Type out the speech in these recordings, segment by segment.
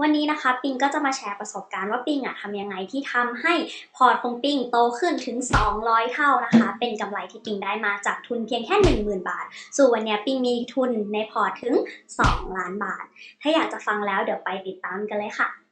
วันนี้นะคะปิงก็จะมาแชร์ประสบการณ์ว่าปิงอะทำยังไงที่ทำให้พอร์ตของปิงโตขึ้นถึง 200 เท่านะคะ เป็นกำไรที่ปิงได้มาจากทุนเพียงแค่ 10,000 บาท ส่วนวันนี้ปิงมีทุนในพอร์ตถึง 2 ล้านบาท ถ้าอยากจะฟังแล้วเดี๋ยวไปติดตามกันเลยค่ะ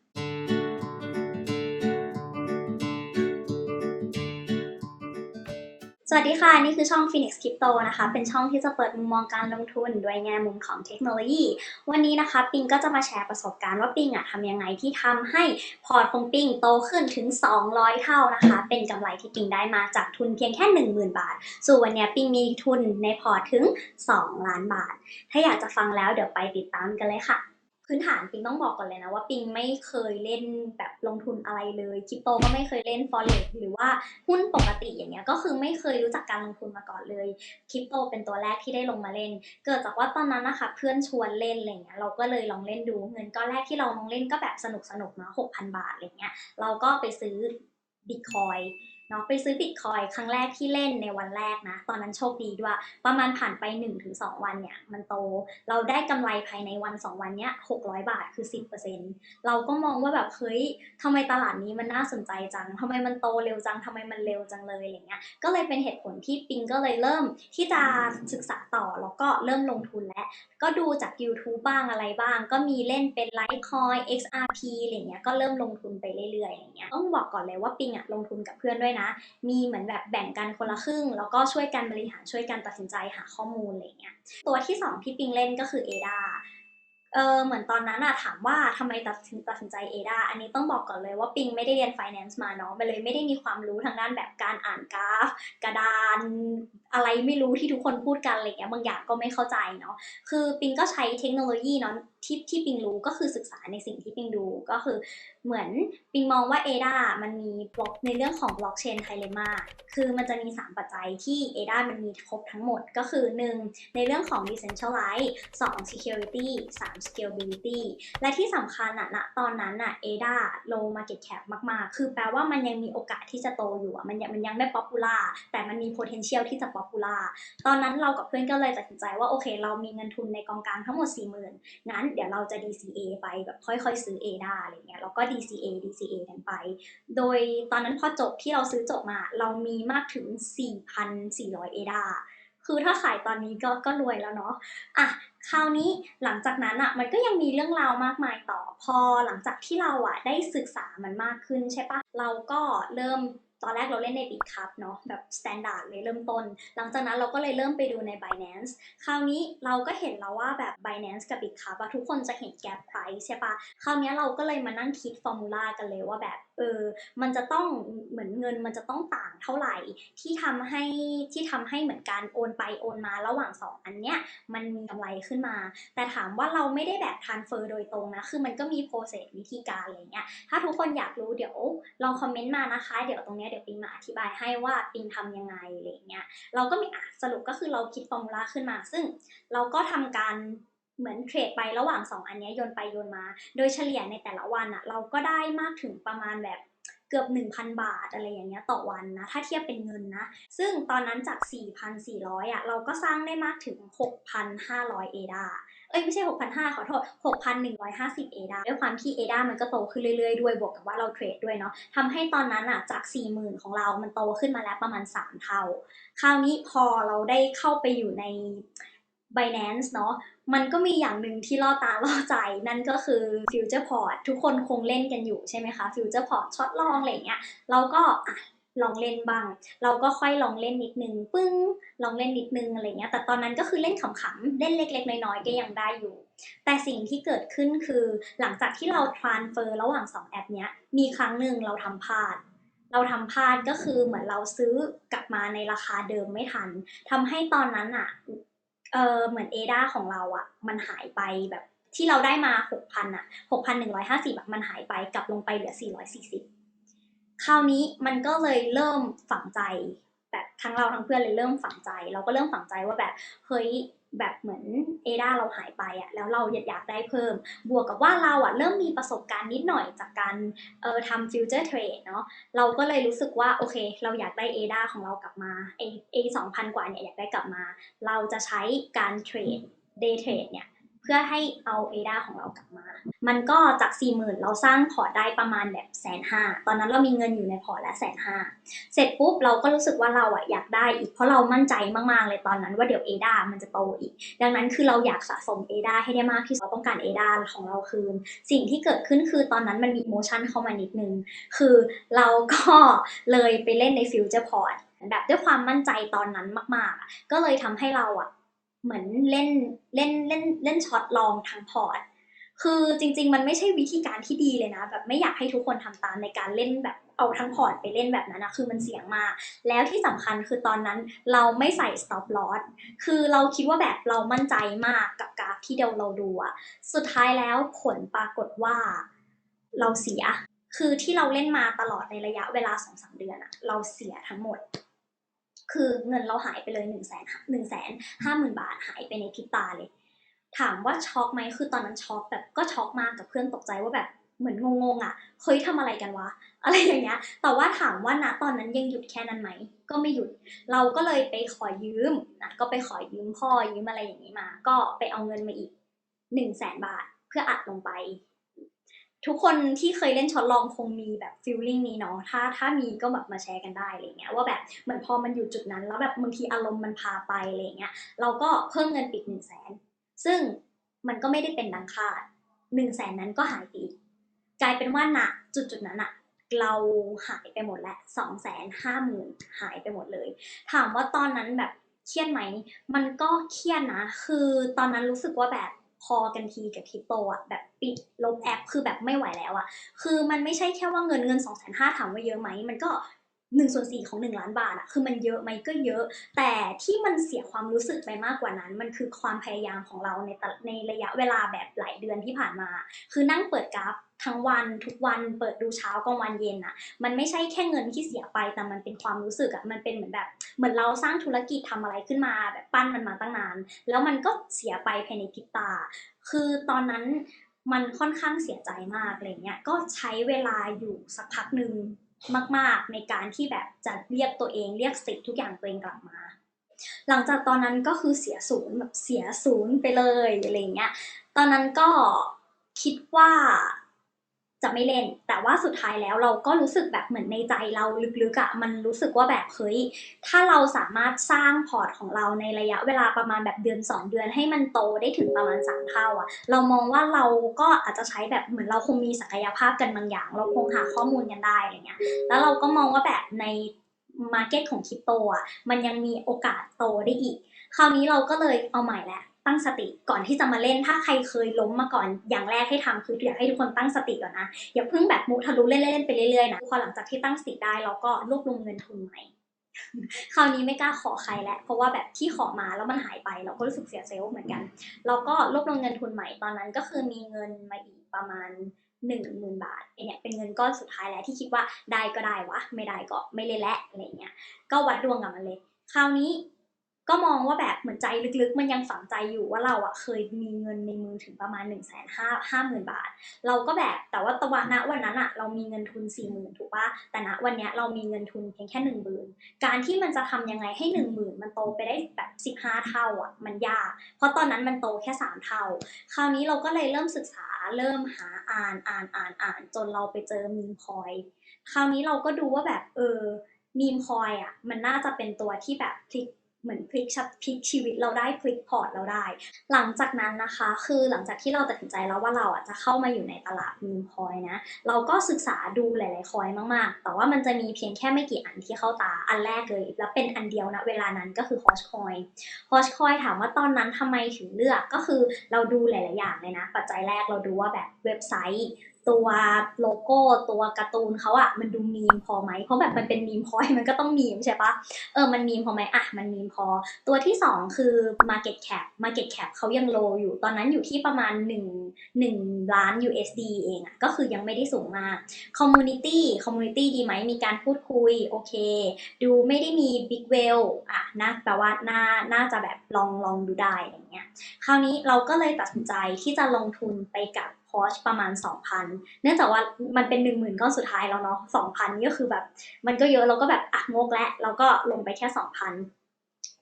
วัสดีค่ะ นี่คือช่อง Phoenix Crypto นะคะ เป็นช่องที่จะเปิดมุมมองการลงทุนด้วยแง่มุมของเทคโนโลยี วันนี้นะคะ ปิงก็จะมาแชร์ประสบการณ์ว่าปิงอะทำยังไงที่ทำให้พอร์ตของปิงโตขึ้นถึง 200 เท่านะคะ เป็นกำไรที่ปิงได้มาจากทุนเพียงแค่ 10,000 บาท ส่วนวันนี้ปิงมีทุนในพอร์ตถึง 2 ล้านบาท ถ้าอยากจะฟังแล้วเดี๋ยวไปติดตามกันเลยค่ะ พื้นฐานปิงต้องบอกก่อนเลยนะว่าปิงไม่เคยเล่นแบบลงทุนอะไรเลยคริปโตก็ไม่เคยเล่น forex หรือว่าหุ้นปกติอย่างเงี้ยก็คือไม่เคยรู้จักการลงทุนมาก่อนเลยคริปโตเป็นตัวแรกที่ได้ลงมาเล่น เกิดจากว่าตอนนั้นนะคะเพื่อนชวนเล่นอะไรเงี้ยเราก็เลยลองเล่นดูเงินก้อนแรกที่เราลองเล่นก็แบบสนุกสนุกเนาะหกพันบาทอะไรเงี้ยเราก็ไปซื้อบิตคอย เนาะไปซื้อบิตคอยครั้งแรกที่เล่นในวันแรกนะ ตอนนั้นโชคดีด้วย ประมาณผ่านไป 1-2 วันเนี่ย มันโต เราได้กำไรภายในวัน 2 วันเนี้ย600 บาทคือ 10%เราก็มองว่าแบบเฮ้ยทำไมตลาดนี้มันน่าสนใจจังทำไมมันโตเร็วจังทำไมมันเร็วจังเลยอะไรเงี้ยก็เลยเป็นเหตุผลที่ปิงก็เลยเริ่มที่จะศึกษาต่อแล้วก็เริ่มลงทุนแล้ว ก็ดูจาก YouTube บ้างอะไรบ้าง ก็มีเล่นเป็น Litecoin XRP อะไรเงี้ยก็เริ่มลงทุนไปเรื่อยๆอย่างเงี้ยต้องบอกก่อนเลยว่าปิงอะลงทุนกับเพื่อนด้วยนะมีเหมือนแบบแบ่งกันคนละครึ่ง แล้วก็ช่วยกันบริหารช่วยกันตัดสินใจหาข้อมูลอะไรเงี้ยตัวที่สองที่ปิงเล่นก็คือเอดาเออเหมือนตอนนั้นอะถามว่าทำไมตัดสินตัดสินใจเอดาอันนี้ต้องบอกก่อนเลยว่าปิงไม่ได้เรียนไฟแนนซ์มาเนาะมันเลยไม่ได้มีความรู้ทางด้านแบบการอ่านกราฟ กระดาน อะไรไม่รู้ที่ทุกคนพูดกันอะไรเงี้ยบางอย่างก็ไม่เข้าใจเนาะคือปิงก็ใช้เทคโนโลยีเนาะที่ที่ปิงรู้ก็คือศึกษาในสิ่งที่ปิงดูก็คือเหมือนปิงมองว่า ADA มันมีบล็อกในเรื่องของบล็อกเชนไทเลมาคือมันจะมี 3 ปัจจัยที่ ADA มันมีครบทั้งหมดก็คือ 1. ในเรื่องของ decentralize 2. security 3. scalability และที่สำคัญอะณตอนนั้นอะ ADA low market cap มาก ๆ คือแปลว่ามันยังมีโอกาสที่จะโตอยู่อะมันยังมันยังไม่ popular แต่มันมี potential ที่จะ popular ตอนนั้นเรากับเพื่อนก็เลยตัดสินใจว่าโอเค เรามีเงินทุนในกองกลางทั้งหมด 40,000งั้นเดี๋ยวเราจะ DCA ไปแบบค่อยๆ ซื้อ ADA อะไรเงี้ยแล้วก็ DCA DCA กันไป โดยตอนนั้นพอจบที่เราซื้อจบมา เรามีมากถึง 4,400 ADA คือถ้าขายตอนนี้ก็ก็รวยแล้วเนาะ อะ คราวนี้หลังจากนั้นอะมันก็ยังมีเรื่องราวมากมายต่อ พอหลังจากที่เราอะได้ศึกษามันมากขึ้นใช่ปะ เราก็เริ่ม ตอนแรกเราเล่นใน b i t c u p เนาะแบบ standard เลยเริ่มต้น หลังจากนั้นเราก็เลยเริ่มไปดูใน Binance คราวนี้เราก็เห็นแล้วว่าแบบ Binance กับ b i t c u p อะทุกคนจะเห็น gap price ใช่ปะคราวนี้เราก็เลยมานั่งคิดฟอร์มูลากันเลยว่าแบบเออมันจะต้องเหมือนเงินมันจะต้องต่างเท่าไหร่ที่ทำให้ที่ทำให้เหมือนการโอนไปโอนมาระหว่างสองอันเนี้ยมันมีกำไรขึ้นมา แต่ถามว่าเราไม่ได้แบบ transfer โดยตรงนะ คือมันก็มี process วิธีการอะไรเงี้ยถ้าทุกคนอยากรู้เดี๋ยวลองคอมเมนต์มานะคะ เดี๋ยวตรงเนี้ยเดี๋ยวปิงมาอธิบายให้ว่าปิงทำยังไงอะไรเงี้ยเราก็มีอะสรุปก็คือเราคิดฟอร์มูลาขึ้นมา ซึ่งเราก็ทำการเหมือนเทรดไประหว่าง 2 อันนี้โยนไปโยนมา โดยเฉลี่ยในแต่ละวันอะเราก็ได้มากถึงประมาณแบบเกือบ 1,000 บาทอะไรอย่างเงี้ยต่อวันนะ ถ้าเทียบเป็นเงินนะ ซึ่งตอนนั้นจาก 4,400อะเราก็สร้างได้มากถึง 6,500 เอดา เอ้ยไม่ใช่6,500ขอโทษ6,150เอดาด้วยความที่เอดามันก็โตขึ้นเรื่อยๆด้วยบวกกับว่าเราเทรดด้วยเนาะทำให้ตอนนั้นอะจาก40,000ของเรา มันโตขึ้นมาแล้วประมาณ3เท่า คราวนี้พอเราได้เข้าไปอยู่ใน Binance เนาะมันก็มีอย่างหนึ่งที่ล่อตาล่อใจ นั่นก็คือ Future Port ทุกคนคงเล่นกันอยู่ใช่ไหมคะ Future Port ช็อตลองอะไรเงี้ยเราก็ ลองเล่นบ้าง เราก็ค่อยลองเล่นนิดนึงปึ้งลองเล่นนิดนึงอะไรเงี้ย แต่ตอนนั้นก็คือเล่นขำๆเล่นเล็ก ๆ น้อยๆก็ยังได้อยู่ แต่สิ่งที่เกิดขึ้นคือหลังจากที่เรา transfer ระหว่าง 2 แอปเนี้ยมีครั้งหนึ่งเราทำพลาดเราทำพลาดก็คือเหมือนเราซื้อกลับมาในราคาเดิมไม่ทันทำให้ตอนนั้นอะเออเหมือนเอดาของเราอะมันหายไปแบบที่เราได้มาหกพันอะหกพันหนึ่งร้อยห้าสิบมันหายไปกลับลงไปเหลือสี่ร้อยสี่สิบ คราวนี้มันก็เลยเริ่มฝังใจแบบทั้งเราทั้งเพื่อนเลยเริ่มฝังใจ เราก็เริ่มฝังใจว่าแบบเฮ้ยแบบเหมือนเอดาเราหายไปอะแล้วเราอยากอยากได้เพิ่ม บวกกับว่าเราอะเริ่มมีประสบการณ์นิดหน่อยจากการเออทำฟิวเจอร์เทรดเนาะเราก็เลยรู้สึกว่าโอเค เราอยากได้ ADA ของเรากลับมาเอเอสองพันกว่าเนี่ยอยากได้กลับมา เราจะใช้การเทรด day trade เนี่ย เพื่อให้เอา ADA ของเรากลับมา มันก็จาก 40,000 เราสร้างพอร์ตได้ประมาณแบบแสนห้าตอนนั้นเรามีเงินอยู่ในพอร์ตและแสนห้าเสร็จปุ๊บเราก็รู้สึกว่าเราอะอยากได้อีกเพราะเรามั่นใจมากๆเลยตอนนั้นว่าเดี๋ยว ADA มันจะโตอีก ดังนั้นคือเราอยากสะสม ADA ให้ได้มากที่สุดเราต้องการ ADA ของเราคืน สิ่งที่เกิดขึ้นคือตอนนั้นมันมีโมชั่นเข้ามานิดนึง คือเราก็เลยไปเล่นในฟิวเจอร์พอร์ตแบบด้วยความมั่นใจตอนนั้นมากๆ ก็เลยทำให้เราอะ เหมือนเล่นเล่นเล่นเล่นช็อตลองทางพอร์ต คือจริง ๆ มันไม่ใช่วิธีการที่ดีเลยนะแบบไม่อยากให้ทุกคนทำตามในการเล่นแบบเอาทั้งพอร์ตไปเล่นแบบนั้นนะคือมันเสี่ยงมาก แล้วที่สำคัญคือตอนนั้นเราไม่ใส่ stop loss คือเราคิดว่าแบบเรามั่นใจมากกับกราฟที่เดาเราดูอะสุดท้ายแล้วผลปรากฏว่าเราเสีย คือที่เราเล่นมาตลอดในระยะเวลาสองสามเดือนอะเราเสียทั้งหมด คือเงินเราหายไปเลยหนึ่งแสนหนึ่งแสนห้าหมื่นบาทหายไปในพริบตาเลย ถามว่าช็อกไหมคือตอนนั้นช็อกแบบก็ช็อกมากกับเพื่อนตกใจว่าแบบเหมือนงงๆอะเฮ้ยทำอะไรกันวะ อะไรอย่างเงี้ย แต่ว่าถามว่าณตอนนั้นยังหยุดแค่นั้นไหม ก็ไม่หยุด เราก็เลยไปขอยืมนะก็ไปขอยืมพ่อยืมอะไรอย่างนี้มา ก็ไปเอาเงินมาอีกหนึ่งแสนบาทเพื่ออัดลงไป ทุกคนที่เคยเล่นช็อตลองคงมีแบบฟีลลิ่งนี้เนาะถ้าถ้ามีก็แบบมาแชร์กันได้อะไรเงี้ยว่าแบบเหมือนพอมันอยู่จุดนั้น แล้วแบบบางทีอารมณ์มันพาไปอะไรเงี้ยเราก็เพิ่มเงินปิดหนึ่งแสนซึ่งมันก็ไม่ได้เป็นดังคาดหนึ่งแสนนั้นก็หายไปอีกกลายเป็นว่าณจุดจุดนั้นอะเราหายไปหมดแล้วสองแสนห้าหมื่นหายไปหมดเลย ถามว่าตอนนั้นแบบเครียดไหม มันก็เครียดนะ คือตอนนั้นรู้สึกว่าแบบ พอกันทีกับคริปโตอะแบบปิดลบแอปคือแบบไม่ไหวแล้วอะคือมันไม่ใช่แค่ว่าเงินเงินสองแสนห้าถามว่าเยอะไหมมันก็ หนึ่งส่วนสี่ของหนึ่งล้านบาทอะคือมันเยอะไหมก็เยอะ แต่ที่มันเสียความรู้สึกไปมากกว่านั้น มันคือความพยายามของเราในแต่ในระยะเวลาแบบหลายเดือนที่ผ่านมา คือนั่งเปิดกราฟทั้งวันทุกวันเปิดดูเช้ากลางวันเย็นอะมันไม่ใช่แค่เงินที่เสียไปแต่มันเป็นความรู้สึกอะมันเป็นเหมือนแบบ เหมือนเราสร้างธุรกิจทำอะไรขึ้นมาแบบปั้นมันมาตั้งนาน แล้วมันก็เสียไปภายในพริบตา คือตอนนั้นมันค่อนข้างเสียใจมากอะไรเงี้ยก็ใช้เวลาอยู่สักพักหนึ่ง มาก ๆ ในการที่แบบจะเรียกตัวเองเรียกสติทุกอย่างตัวเองกลับมา หลังจากตอนนั้นก็คือเสียศูนย์แบบเสียศูนย์ไปเลยอะไรเงี้ย ตอนนั้นก็คิดว่า จะไม่เล่น แต่ว่าสุดท้ายแล้วเราก็รู้สึกแบบเหมือนในใจเราลึกๆอะ่ะมันรู้สึกว่าแบบเฮ้ยถ้าเราสามารถสร้างพอร์ตของเราในระยะเวลาประมาณแบบเดือน 2 เดือนให้มันโตได้ถึงประมาณ3เท่าอะ่ะ เรามองว่าเราก็อาจจะใช้แบบเหมือนเราคงมีศักยภาพกันบางอย่าง เราคงหาข้อมูลกันได้อะไรเงี้ยแล้วเราก็มองว่าแบบในมาร์เก็ตของคริปโตอะมันยังมีโอกาสโตได้อีก คราวนี้เราก็เลยเอาใหม่แหล้ว ตั้งสติก่อนที่จะมาเล่น ถ้าใครเคยล้มมาก่อน อย่างแรกให้ทำคืออยากให้ทุกคนตั้งสติก่อนนะ อย่าเพิ่งแบบมุทะลุเล่นๆไปเรื่อยๆนะ พอหลังจากที่ตั้งสติได้เราก็รวบรวมเงินทุนใหม่ คราวนี้ไม่กล้าขอใครแล้ว เพราะว่าแบบที่ขอมาแล้วมันหายไป เราก็รู้สึกเสียเซลล์เหมือนกัน เราก็รวบรวมเงินทุนใหม่ ตอนนั้นก็คือมีเงินมาอีกประมาณหนึ่งหมื่นบาทไอเนี่ยเป็นเงินก้อนสุดท้ายแล้วที่คิดว่าได้ก็ได้วะ ไม่ได้ก็ไม่เล่นและอะไรเงี้ย ก็วัดดวงกับมันเลย คราวนี้ ก็มองว่าแบบเหมือนใจลึกๆ มันยังฝังใจอยู่ว่าเราอะเคยมีเงินในมือถึงประมาณ1นึ่งแสนห้าห้าหมื่นบาท เราก็แบบแต่ว่าตะวันณวันนั้นอะเรามีเงินทุน4ี่หมื่นถูกปะแต่ณวันเนี้ยเรามีเงินทุนเพียงแค่หนึ่งหมื่นการที่มันจะทำยังไงให้หนึ่งหมื่นมันโตไปได้แบบสิบห้าเท่าอะมันยาก เพราะตอนนั้นมันโตแค่สามเท่า คราวนี้เราก็เลยเริ่มศึกษาเริ่มหาอ่านอ่านอ่านอ่าน จนเราไปเจอมีมคอยคราวนี้เราก็ดูว่าแบบเออมีมคอยอะมันน่าจะเป็นตัวที่แบบพลิก เหมือนพลิกชับพลิกชีวิตเราได้พลิกพอร์ตเราได้ หลังจากนั้นนะคะ คือหลังจากที่เราตัดสินใจแล้วว่าเราอะจะเข้ามาอยู่ในตลาดมีคอยนะ เราก็ศึกษาดูหลาย ๆ คอยมาก ๆ แต่ว่ามันจะมีเพียงแค่ไม่กี่อันที่เข้าตาอันแรกเลย แล้วเป็นอันเดียวนะเวลานั้นก็คือ h o s h Coin h o s h Coin ถามว่าตอนนั้นทำไมถึงเลือกก็คือเราดูหลาย ๆ อย่างเลยนะ ปัจจัยแรกเราดูว่าแบบเว็บไซต์ ตัวโลโก้ตัวการ์ตูนเขาอะมันดูมีมพอไหมเพราะแบบมันเป็นมีมพอยมันก็ต้องมีมใช่ปะเออมันมีมพอไหมอะมันมีมพอ ตัวที่ 2 คือ Market Cap Market Cap เขายังโลอยู่ตอนนั้นอยู่ที่ประมาณ 1 1 ล้าน USD เองอะก็คือยังไม่ได้สูงมาก Community Community ดีไหมมีการพูดคุยโอเค ดูไม่ได้มี Big w h a l อะนะแปลว่าน่าน่าจะแบบลองลองดูได้อะไรเงี้ยคราวนี้เราก็เลยตัดสินใจที่จะลงทุนไปกับ พอชประมาณ 2,000 เนื่องจากว่ามันเป็น 1 0,000 ก้อนสุดท้ายแล้วเนาะ2,000ก็คือแบบ มันก็เยอะเราก็แบบอะงกแล้วเราก็ลงไปแค่ 2,000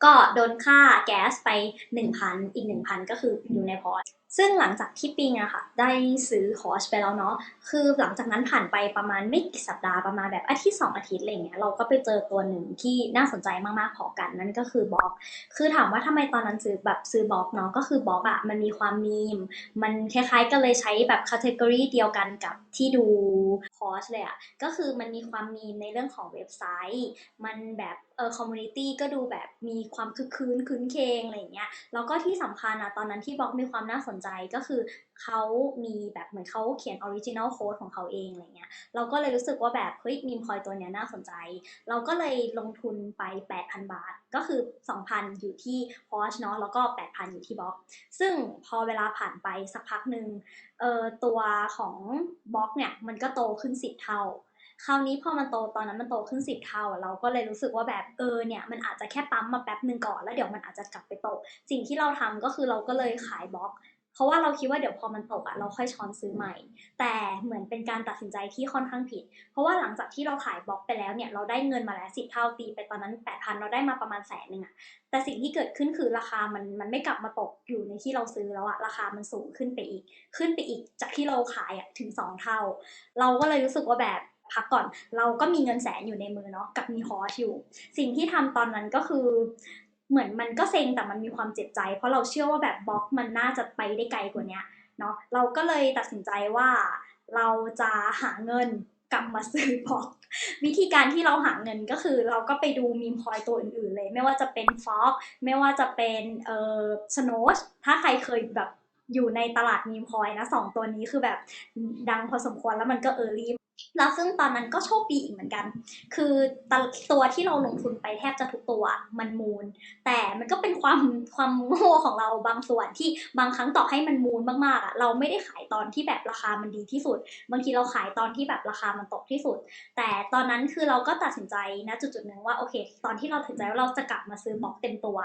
ก็โดนค่าแก๊สไป 1,000 อีก 1,000 ก็คืออยู่ในพอร์ต ซึ่งหลังจากที่ปิงอะค่ะได้ซื้อคอร์สไปแล้วเนาะคือหลังจากนั้นผ่านไปประมาณไม่กี่สัปดาห์ประมาณแบบอาทิตย์สองอาทิตย์อะไรเงี้ยเราก็ไปเจอตัวหนึ่งที่น่าสนใจมากๆพอกันนั่นก็คือบล็อก คือถามว่าทำไมตอนนั้นซื้อแบบซื้อบล็อกเนาะก็คือบล็อกอะมันมีความมีม มันคล้ายๆกันเลยใช้แบบค a t e g o r y เดียวกันกับที่ดูคอร์สเลยอะก็คือมันมีความมีมในเรื่องของเว็บไซต์ มันแบบเออคอมมูนิตี้ก็ดูแบบมีความคึกคืนคืนเคงอะไรเงี้ยแล้วก็ที่สำคัญอะตอนนั้นที่บล็อกมีความน่าสนใจก็คือเขามีแบบเหมือนเขาเขียนออริจิน l ลโค้ดของเขาเองอะไรเงี้ยเราก็เลยรู้สึกว่าแบบเฮ้ยมีมคอยตัวเนี้ยน่าสนใจ เราก็เลยลงทุนไป 8,000 บาท ก็คือ 2,000 อยู่ที่พอชเนาะแล้วก็ 8,000 อยู่ที่บล็อก ซึ่งพอเวลาผ่านไปสักพักหนึ่งเอ่อตัวของบล็อกเนี่ยมันก็โตขึ้น 10 เท่าคราวนี้พอมันโตตอนนั้นมันโตขึ้น10เท่า เราก็เลยรู้สึกว่าแบบเออเนี่ยมันอาจจะแค่ปั๊มมาแป๊บหนึ่งก่อนแล้วเดี๋ยวมันอาจจะกลับไปโต สิ่งที่เราทำก็คือเราก็เลยขายบล็อก เพราะว่าเราคิดว่าเดี๋ยวพอมันตกอะเราค่อยช้อนซื้อใหม่ แต่เหมือนเป็นการตัดสินใจที่ค่อนข้างผิด เพราะว่าหลังจากที่เราขายบล็อกไปแล้วเนี่ยเราได้เงินมาแล้วสิบเท่าตีไปตอนนั้นแปดพันเราได้มาประมาณแสนหนึ่งอะแต่สิ่งที่เกิดขึ้นคือราคามันมันไม่กลับมาตกอยู่ในที่เราซื้อแล้วอะราคามันสูงขึ้นไปอีก ขึ้นไปอีกจากที่เราขายอะถึงสองเท่า เราก็เลยรู้สึกว่าแบบพักก่อนเราก็มีเงินแสนอยู่ในมือเนาะกับมีฮอสอยู่ สิ่งที่ทำตอนนั้นก็คือ เหมือนมันก็เซ็งแต่มันมีความเจ็บใจ เพราะเราเชื่อว่าแบบบล็อกมันน่าจะไปได้ไกลกว่านี้เนาะเราก็เลยตัดสินใจว่าเราจะหาเงินกลับมาซื้อบล็อก วิธีการที่เราหาเงินก็คือเราก็ไปดูมีมคอยตัวอื่นๆเลย ไม่ว่าจะเป็นฟ็อกไม่ว่าจะเป็นเอ่อสโนชถ้าใครเคยแบบอยู่ในตลาดมีมคอยนะสองตัวนี้คือแบบดังพอสมควรแล้วมันก็เออร์ลี่ แล้วซึ่งตอนนั้นก็โชคดีอีกเหมือนกัน คือตัวที่เราลงทุนไปแทบจะทุกตัวมันมูล แต่มันก็เป็นความความโง่ของเราบางส่วนที่บางครั้งต่อให้มันมูลมากๆอะเราไม่ได้ขายตอนที่แบบราคามันดีที่สุด บางทีเราขายตอนที่แบบราคามันตกที่สุด แต่ตอนนั้นคือเราก็ตัดสินใจนะจุดจุดหนึ่งว่าโอเค ตอนที่เราตัดสินใจว่าเราจะกลับมาซื้อบล็อกเต็มตัว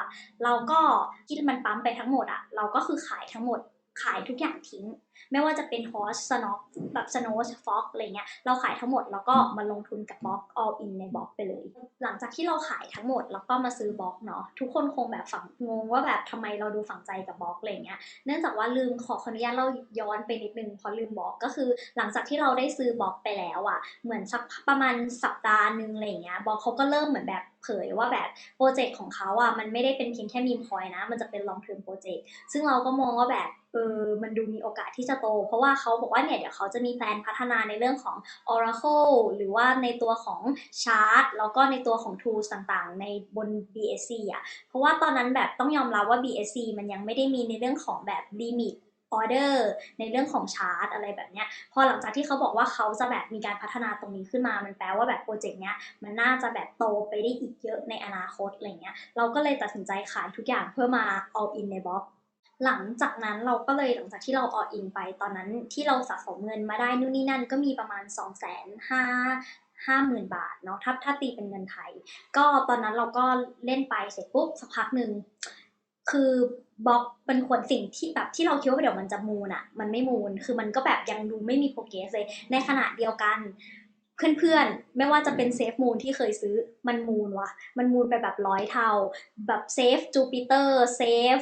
เราก็ที่มันปั๊มไปทั้งหมดอะเราก็คือขายทั้งหมด ขายทุกอย่างทิ้ง ไม่ว่าจะเป็นฮอสสโนแบบสโนสฟ็อกอะไรเงี้ยเราขายทั้งหมดแล้วก็มาลงทุนกับบล็อก all in ในบล็อกไปเลย หลังจากที่เราขายทั้งหมดแล้วก็มาซื้อบล็อกเนาะทุกคนคงแบบฝังงงว่าแบบทำไมเราดูฝังใจกับบล็อกอะไรเงี้ยเนื่องจากว่าลืมขอขออนุญาตเราย้อนไปนิดนึงเพราะลืมบอกก็คือ หลังจากที่เราได้ซื้อบล็อกไปแล้วอะ่ะเหมือนสักประมาณสัปดาห์นึงอะไรเงี้ยบล็อกเขาก็เริ่มเหมือนแบบ เผยว่าแบบโปรเจกต์ของเขาอะมันไม่ได้เป็นเพียงแค่มีมคอยนะ มันจะเป็น long term project ซึ่งเราก็มองว่าแบบเออมันดูมีโอกาสที่จะโต เพราะว่าเขาบอกว่าเนี่ยเดี๋ยวเขาจะมีแพลนพัฒนาในเรื่องของ Oracle หรือว่าในตัวของ Chart แล้วก็ในตัวของ tools ต่างๆ ในบน BSC อะ เพราะว่าตอนนั้นแบบต้องยอมรับว่า BSC มันยังไม่ได้มีในเรื่องของแบบ limit ออเดอร์ในเรื่องของชาร์ตอะไรแบบเนี้ยพอหลังจากที่เขาบอกว่าเขาจะแบบมีการพัฒนาตรงนี้ขึ้นมา มันแปลว่าแบบโปรเจกต์เนี้ยมันน่าจะแบบโตไปได้อีกเยอะในอนาคตอะไรเงี้ยเราก็เลยตัดสินใจขายทุกอย่างเพื่อมา all in ในบล็อกหลังจากนั้นเราก็เลยหลังจากที่เราอออินไปตอนนั้นที่เราสะสมเงินมาได้นู่นนี่นั่นก็มีประมาณ2องแสนห้าห้าหมื่นบาทเนาะถ้าถ้าตีเป็นเงินไทย ก็ตอนนั้นเราก็เล่นไปเสร็จปุ๊บสักพักหนึ่ง คือบล็อกมันควรสิ่งที่แบบที่เราคิดว่าเดี๋ยวมันจะมูนอะมันไม่มูนคือมันก็แบบยังดูไม่มีโปรเกรสเลยในขณะเดียวกันเพื่อนๆ ไม่ว่าจะเป็นเซฟมูนที่เคยซื้อมันมูนวะมันมูนไปแบบร้อยเท่า แบบเซฟจูปิเตอร์เซฟ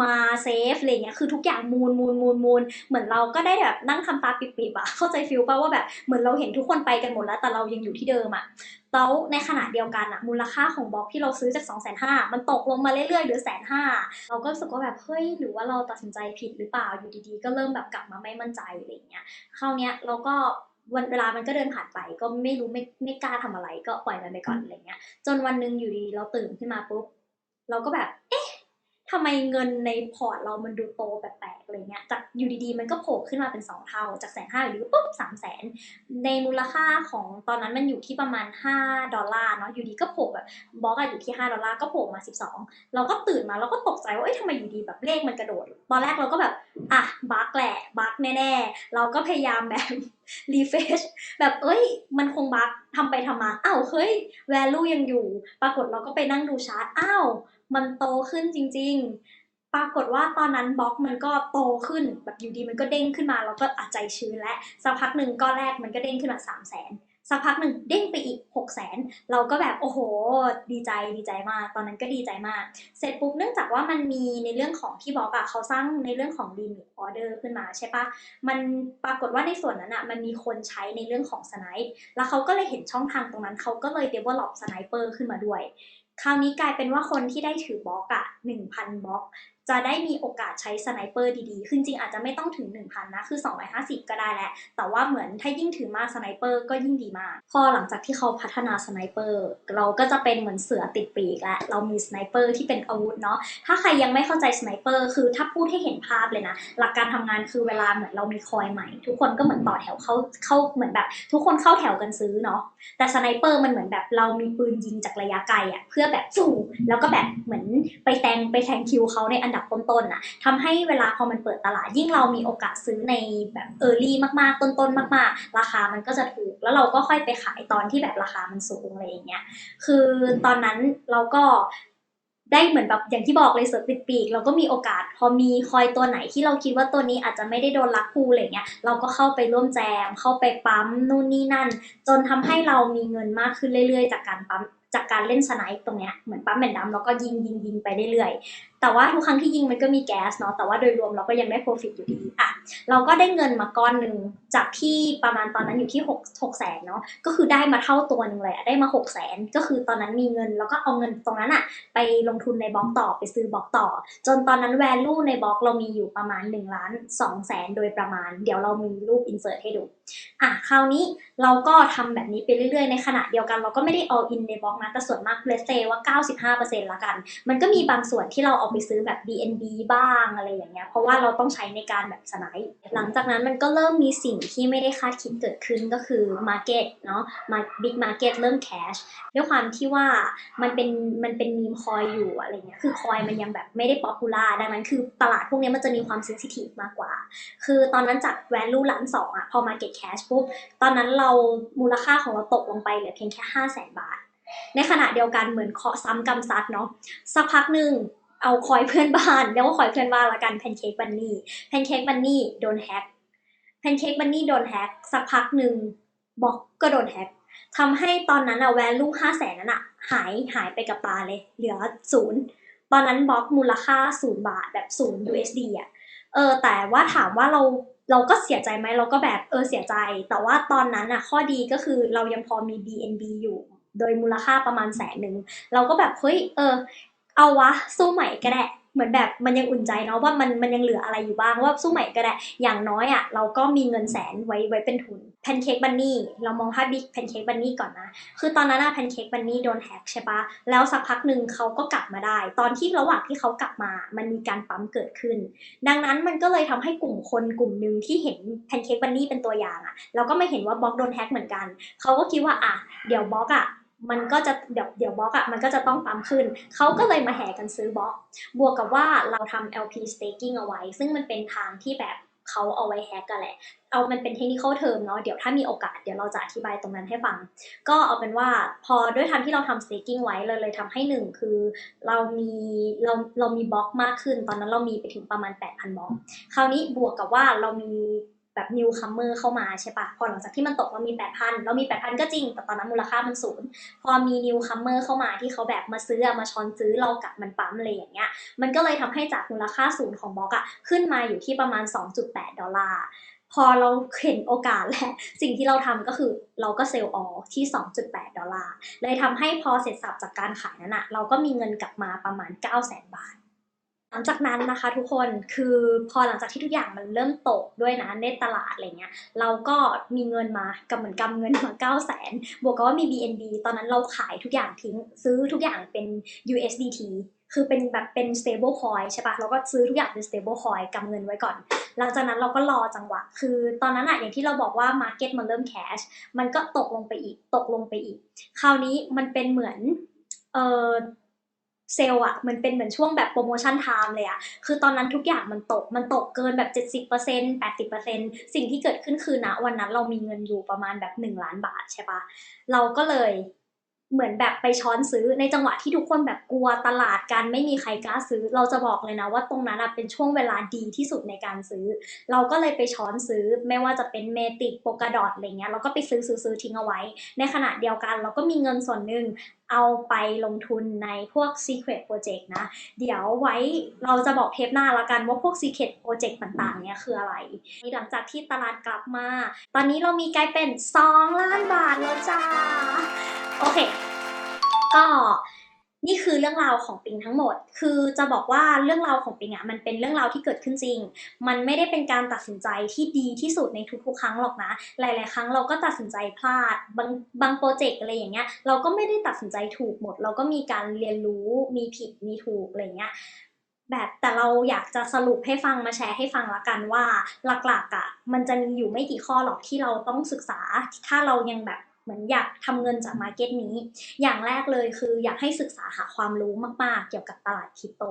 มาเซฟอะไรเงี้ยคือทุกอย่างมูนมูนมูนมูนเหมือนเราก็ได้แบบนั่งทำตาปิบๆอะเข้าใจฟิลป่ะว่าแบบเหมือนเราเห็นทุกคนไปกันหมดแล้วแต่เรายังอยู่ที่เดิมอะแล้วในขณะเดียวกันอะมูลค่าของบล็อกที่เราซื้อจาก2องแสนห้ามันตกลงมาเรื่อยๆเหลือแสนห้าเราก็รู้สึกว่าแบบเฮ้ยหรือว่าเราตัดสินใจผิดหรือเปล่าอยู่ดีๆ ก็เริ่มแบบกลับมาไม่มั่นใจอะไรเงี้ยคราวเนี้ยเราก็วันเวลามันก็เดินผ่านไปก็ไม่รู้ไม่ไม่กล้าทำอะไรก็ปล่อยมันไปก่อนอะไรเงี้ยจนวันหนึ่งอยู่ดีเราตื่นขึ้นมาปุ๊บเราก็แบบเอ๊ะ ทำไมเงินในพอร์ตเรามันดูโตแปลกๆอะไรเงี้ย จากอยู่ดีๆ มันก็โผล่ขึ้นมาเป็น 2 เท่า จากแสนห้าอยู่ดีปุ๊บสามแสน ในมูลค่าของตอนนั้นมันอยู่ที่ประมาณ 5 ดอลลาร์เนาะ อยู่ดีก็โผล่แบบบล็อกอะอยู่ที่ 5 ดอลลาร์ก็โผล่มา 12 เราก็ตื่นมาเราก็ตกใจว่า เอ้ยทำไมอยู่ดีแบบเลขมันกระโดด ตอนแรกเราก็แบบ อะบั๊กแหละบั๊กแน่ๆ เราก็พยายามแบบรีเฟชแบบเอ้ย มันคงบั๊กทำไปทำมา อ้าว เฮ้ย value ยังอยู่ ปรากฏเราก็ไปนั่งดูชาร์ต อ้าว มันโตขึ้นจริง ๆ ปรากฏว่าตอนนั้นบล็อกมันก็โตขึ้นแบบอยู่ดีมันก็เด้งขึ้นมาแล้วก็อาใจชื้นและสักพักหนึ่งก้อนแรกมันก็เด้งขึ้นมา3 0 0แสนสักพักหนึ่งเด้งไปอีก6 0 0 0 0นเราก็แบบโอ้โห ดีใจดีใจมาก ตอนนั้นก็ดีใจมาก เสร็จปุ๊บเนื่องจากว่ามันมีในเรื่องของที่บอกอะเขาสร้างในเรื่องของ limit order ขึ้นมาใช่ปะมันปรากฏว่าในส่วนนั้นอะมันมีคนใช้ในเรื่องของสไนป์แล้วเขาก็เลยเห็นช่องทางตรงนั้นเขาก็เลย develop สไนเปอร์ขึ้นมาด้วย คราวนี้กลายเป็นว่าคนที่ได้ถือบล็อกอะ1,000บล็อก จะได้มีโอกาสใช้สไนเปอร์ดีๆ ขึ้นจริงอาจจะไม่ต้องถึง 1,000 นะ คือ 250 ก็ได้แหละ แต่ว่าเหมือนถ้ายิ่งถือมากสไนเปอร์ก็ยิ่งดีมาก พอหลังจากที่เขาพัฒนาสไนเปอร์เราก็จะเป็นเหมือนเสือติดปีกแล้วเรามีสไนเปอร์ที่เป็นอาวุธเนาะ ถ้าใครยังไม่เข้าใจสไนเปอร์คือถ้าพูดให้เห็นภาพเลยนะ หลักการทำงานคือเวลาเหมือนเรามีคอยใหม่ ทุกคนก็เหมือนต่อแถวเข้าเข้าเหมือนแบบ ทุกคนเข้าแถวกันซื้อเนาะ แต่สไนเปอร์มันเหมือนแบบเรามีปืนยิงจากระยะไกลอะเพื่อแบบสู้แล้วก็แบบเหมือนไปแทงไปแทงคิวเขาในอันดับต้นๆอะทำให้เวลาพอมันเปิดตลาด ยิ่งเรามีโอกาสซื้อในแบบเออร์ลี่มากๆ ต้นๆ มาก ๆ ราคามันก็จะถูก แล้วเราก็ค่อยไปขายตอนที่แบบราคามันสูงอะไรอย่างเงี้ย คือตอนนั้นเราก็ได้เหมือนแบบอย่างที่บอกเลยเสือติดปีกเราก็มีโอกาสพอมีคอยตัวไหนที่เราคิดว่าตัวนี้อาจจะไม่ได้โดนลักคูอะไรเงี้ยเราก็เข้าไปร่วมแจม เข้าไปปั๊มนู่นนี่นั่น จนทำให้เรามีเงินมากขึ้นเรื่อยๆ จากการปั๊มจากการเล่นสไนป์ตรงเนี้ยเหมือนปั๊มแบนดัมแล้วก็ยิงยิงยิงไปเรื่อยๆแต่ว่าทุกครั้งที่ยิงมันก็มีแก๊สเนาะแต่ว่าโดยรวมเราก็ยังได้ profit อยู่ดีอะเราก็ได้เงินมาก้อนหนึ่งจากที่ประมาณตอนนั้นอยู่ที่6 6แสนเนาะก็คือได้มาเท่าตัวหนึ่งเลยได้มา6แสนก็คือตอนนั้นมีเงิน แล้วก็เอาเงินตรงนั้นอะไปลงทุนในบล็อกต่อไปซื้อบล็อกต่อ จนตอนนั้น value ในบล็อกเรามีอยู่ประมาณ1ล้าน2แสนโดยประมาณ เดี๋ยวเรามีรูป insert ให้ดูอะคราวนี้เราก็ทำแบบนี้ไปเรื่อยๆ ในขณะเดียวกันเราก็ไม่ได้ all in ในบล็อกนะแต่ส่วนมากเลสเซว่า 95%ละกัน มันก็มีบางส่วนที่เราเอาอกไปซื้อแบบ BNB บ้างอะไรอย่างเงี้ย เพราะว่าเราต้องใช้ในการแบบสไนป์หลังจากนั้นมันก็เริ่มมีสิ่งที่ไม่ได้คาดคิดเกิดขึ้นก็คือ Market เนาะมา Big Market เริ่ม cash ด้วยความที่ว่ามันเป็นมันเป็นมีมคอยอยู่อะไรเงี้ยคือคอยมันยังแบบไม่ได้ป๊อปปูล่าดังนั้นคือตลาดพวกนี้มันจะมีความเซนซิทีฟมากกว่า คือตอนนั้นจาก value ล้านสองอะพอ market cash ปุ๊บตอนนั้นเรามูลค่าของเราตกลงไปเหลือเพียงแค่ห้าแสนบาท ในขณะเดียวกันเหมือนเคาะซ้ำกำซัดเนาะสักพักหนึ่ง เอาคอยเพื่อนบ้านเรียกว่าคอยเพื่อนบ้านละกันแพนเค้กบันนี่แพนเค้กบันนี่โดนแฮกแพนเค้กบันนี่โดนแฮกสักพักหนึ่งบ็อกก็โดนแฮกทำให้ตอนนั้นอะแวลูห้าแสนนั้นอะหายหายไปกับตาเลย เหลือศูนย์ตอนนั้นบล็อกมูลค่าศูนย์บาทแบบศูนย์ USD อะเออแต่ว่าถามว่าเราเราก็เสียใจไหมเราก็แบบเออเสียใจ แต่ว่าตอนนั้นอะข้อดีก็คือเรายังพอมี BNB อยู่ โดยมูลค่าประมาณแสนหนึ่งเราก็แบบเฮ้ยเออ เอาวะสู้ใหม่ก็ได้เหมือนแบบมันยังอุ่นใจเนาะว่ามันมันยังเหลืออะไรอยู่บ้างว่าสู้ใหม่ก็ได้อย่างน้อยอะ่ะเราก็มีเงินแสนไว้ไว้เป็นทุนแพนเค้กบันนี่เรามองภาพบิ๊กแพนเค้กบันนี่ก่อนนะ คือตอนนั้นอะแพนเค้กบันนี่โดนแฮกใช่ปะแล้วสักพักหนึ่งเขาก็กลับมาได้ ตอนที่ระหว่างที่เขากลับมามันมีการปั๊มเกิดขึ้น ดังนั้นมันก็เลยทำให้กลุ่มคนกลุ่มหนึ่งที่เห็นแพนเค้กบันนี่เป็นตัวอย่างอะเราก็ไม่เห็นว่าบล็อกโดนแฮกเหมือนกันเขาก็คิดว่าอะเดี๋ยวบล็อกอะ มันก็จะเดี๋ยวเดี๋ยวบล็อกอะมันก็จะต้องปั๊มขึ้น เขาก็เลยมาแห่กันซื้อบล็อก บวกกับว่าเราทำ LP staking เอาไว้ ซึ่งมันเป็นทางที่แบบเขาเอาไว้แฮกกันแหละ เอามันเป็นเทคนิคเทอมเนาะ เดี๋ยวถ้ามีโอกาสเดี๋ยวเราจะอธิบายตรงนั้นให้ฟัง ก็เอาเป็นว่าพอด้วยทำที่เราทำ staking ไว้เลยเลยทำให้หนึ่งคือเรามีเราเรามีบล็อกมากขึ้น ตอนนั้นเรามีไปถึงประมาณ 8,000 บล็อก คราวนี้บวกกับว่าเรามี แบบ new comer เข้ามาใช่ปะพอหลังจากที่มันตกเรามี8,000เรามี8,000ก็จริง แต่ตอนนั้นมูลค่ามันศูนย์พอมี new comer เข้ามาที่เขาแบบมาซื้อมาช้อนซื้อเรากับมันปั๊มอะไรอย่างเงี้ยมันก็เลยทำให้จากมูลค่าศูนย์ของบล็อกอะขึ้นมาอยู่ที่ประมาณ 2.8 ดอลลาร์พอเราเห็นโอกาสและสิ่งที่เราทำก็คือเราก็เซลล์ออที่ 2.8 ดอลลาร์เลยทำให้พอเสร็จสับจากการขายนั้นอะเราก็มีเงินกลับมาประมาณ 9 0 0 0 0 0 บาท หลังจากนั้นนะคะทุกคนคือพอหลังจากที่ทุกอย่างมันเริ่มตกด้วยนะในตลาดอะไรเงี้ยเราก็มีเงินมากับเหมือนกำเงินมา9 0 0 0 0 0 บวกกับว่ามี BNB ตอนนั้นเราขายทุกอย่างทิ้ง ซื้อทุกอย่างเป็น USDT คือเป็นแบบเป็น stable coin ใช่ปะเราก็ซื้อทุกอย่างเป็น stable coin กำเงินไว้ก่อน หลังจากนั้นเราก็รอจังหวะ คือตอนนั้นอะอย่างที่เราบอกว่า market มันเริ่ม cash มันก็ตกลงไปอีก ตกลงไปอีก คราวนี้มันเป็นเหมือนเออ เซลอะมันเป็นเหมือนช่วงแบบโปรโมชั่นไทม์เลยอะคือตอนนั้นทุกอย่างมันตก มันตกเกินแบบ 70% 80%สิ่งที่เกิดขึ้นคือณวันนั้นเรามีเงินอยู่ประมาณแบบ 1 ล้านบาทใช่ปะเราก็เลยเหมือนแบบไปช้อนซื้อในจังหวะที่ทุกคนแบบกลัวตลาดกันไม่มีใครกล้าซื้อ เราจะบอกเลยนะว่าตรงนั้นเป็นช่วงเวลาดีที่สุดในการซื้อ เราก็เลยไปช้อนซื้อไม่ว่าจะเป็นเมติกโปกาดอทอะไรเงี้ยเราก็ไปซื้อซื้อซื้อทิ้งเอาไว้ ในขณะเดียวกันเราก็มีเงินส่วนหนึ่งเอาไปลงทุนในพวก Secret Project นะ เดี๋ยวไว้เราจะบอกเทปหน้าละกันว่าพวก Secret Project ต่างๆ เนี่ยคืออะไร หลังจากที่ตลาดกลับมา ตอนนี้เรามีกลายเป็น 2 ล้านบาทแล้วจ้า โอเค ก็ นี่คือเรื่องราวของปิงทั้งหมด คือจะบอกว่าเรื่องราวของปิงอะมันเป็นเรื่องราวที่เกิดขึ้นจริง มันไม่ได้เป็นการตัดสินใจที่ดีที่สุดในทุกๆ ครั้งหรอกนะ หลาย ๆ ครั้งเราก็ตัดสินใจพลาด บางบางโปรเจกต์อะไรอย่างเงี้ย เราก็ไม่ได้ตัดสินใจถูกหมด เราก็มีการเรียนรู้ มีผิด มีถูกอะไรเงี้ย แบบแต่เราอยากจะสรุปให้ฟังมาแชร์ให้ฟังละกันว่าหลักๆอะมันจะมีอยู่ไม่กี่ข้อหรอกที่เราต้องศึกษา ถ้าเรายังแบบ เหมือนอยากทำเงินจากมาร์เก็ตนี้ อย่างแรกเลยคืออยากให้ศึกษาหาความรู้มากๆ เกี่ยวกับตลาดคริปโต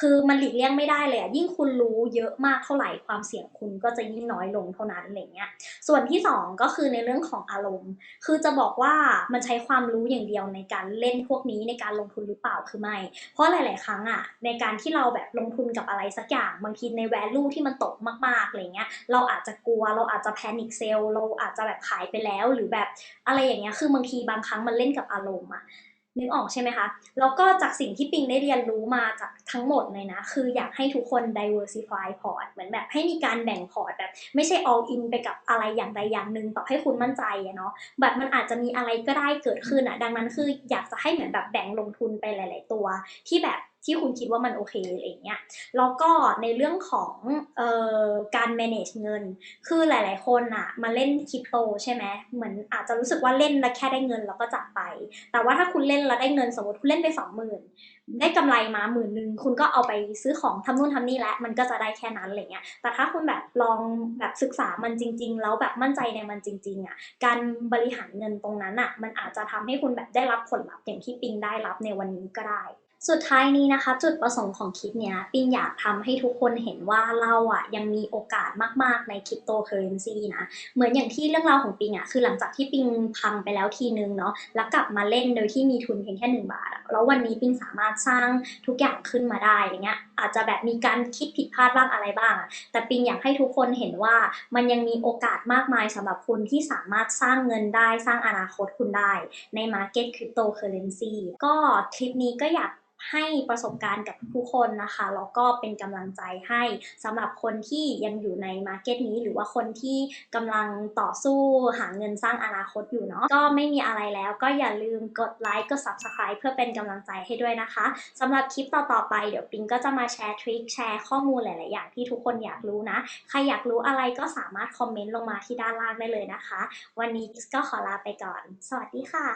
คือมันหลีกเลี่ยงไม่ได้เลยอะยิ่งคุณรู้เยอะมากเท่าไหร่ความเสี่ยงคุณก็จะยิ่งน้อยลงเท่านั้นอะไรเงี้ยส่วนที่สองก็คือในเรื่องของอารมณ์ คือจะบอกว่ามันใช้ความรู้อย่างเดียวในการเล่นพวกนี้ในการลงทุนหรือเปล่าคือไม่ เพราะหลาย ๆ ครั้งอะในการที่เราแบบลงทุนกับอะไรสักอย่างบางทีใน value ที่มันตกมาก ๆอะไรเงี้ยเราอาจจะกลัวเราอาจจะ panic sell เราอาจจะแบบขายไปแล้วหรือแบบอะไรอย่างเงี้ยคือบางทีบางครั้งมันเล่นกับอารมณ์อะ นึกออกใช่ไหมคะ แล้วก็จากสิ่งที่ปิงได้เรียนรู้มาจากทั้งหมดเลยนะ คืออยากให้ทุกคน diversify พอร์ต เหมือนแบบให้มีการแบ่งพอร์ตแบบ ไม่ใช่ all in ไปกับอะไรอย่างใดอย่างหนึ่งต่อให้คุณมั่นใจเนาะ แบบมันอาจจะมีอะไรก็ได้เกิดขึ้นอะดังนั้นคืออยากจะให้เหมือนแบบแบ่งลงทุนไปหลาย ๆ ตัว ที่แบบ ที่คุณคิดว่ามันโอเคอะไรเงี้ยแล้วก็ในเรื่องของเออการ manage เงิน คือหลาย ๆ คนอะมาเล่นคริปโตใช่ไหมเหมือนอาจจะรู้สึกว่าเล่นแล้วแค่ได้เงินแล้วก็จากไป แต่ว่าถ้าคุณเล่นแล้วได้เงินสมมติคุณเล่นไปสองหมื่นได้กำไรมาหมื่นหนึ่งคุณก็เอาไปซื้อของทำนู่นทำนี่แล้วมันก็จะได้แค่นั้นอะไรเงี้ยแต่ถ้าคุณแบบลองแบบศึกษามันจริง ๆ แล้วแบบมั่นใจในมันจริง ๆอะการบริหารเงินตรงนั้นอะมันอาจจะทำให้คุณแบบได้รับผลลัพธ์อย่างที่ปิงได้รับในวันนี้ก็ได้ สุดท้ายนี้นะคะ จุดประสงค์ของคลิปเนี้ยปิงอยากทำให้ทุกคนเห็นว่าเราอะยังมีโอกาสมาก ๆ ในคริปโตเคอเรนซีนะ เหมือนอย่างที่เรื่องราวของปิงอะคือหลังจากที่ปิงพังไปแล้วทีนึงเนาะแล้วกลับมาเล่นโดยที่มีทุนเพียงแค่หนึ่งบาท แล้ววันนี้ปิงสามารถสร้างทุกอย่างขึ้นมาได้อย่างเงี้ยอาจจะแบบมีการคิดผิดพลาดบ้างอะไรบ้างอะแต่ปิงอยากให้ทุกคนเห็นว่ามันยังมีโอกาสมากมายสำหรับคุณที่สามารถสร้างเงินได้สร้างอนาคตคุณได้ใน Market Cryptocurrency ก็คลิปนี้ก็อยาก ให้ประสบการณ์กับทุกคนนะคะแล้วก็เป็นกำลังใจให้สำหรับคนที่ยังอยู่ในมาร์เก็ตนี้ หรือว่าคนที่กำลังต่อสู้หาเงินสร้างอนาคตอยู่เนาะก็ไม่มีอะไรแล้วก็อย่าลืมกดไลค์กด Subscribe เพื่อเป็นกำลังใจให้ด้วยนะคะสำหรับคลิปต่อๆไปเดี๋ยวปิงก็จะมาแชร์ทริคแชร์ข้อมูลหลายๆอย่างที่ทุกคนอยากรู้นะ ใครอยากรู้อะไรก็สามารถคอมเมนต์ลงมาที่ด้านล่างได้เลยนะคะ วันนี้ก็ขอลาไปก่อน สวัสดีค่ะ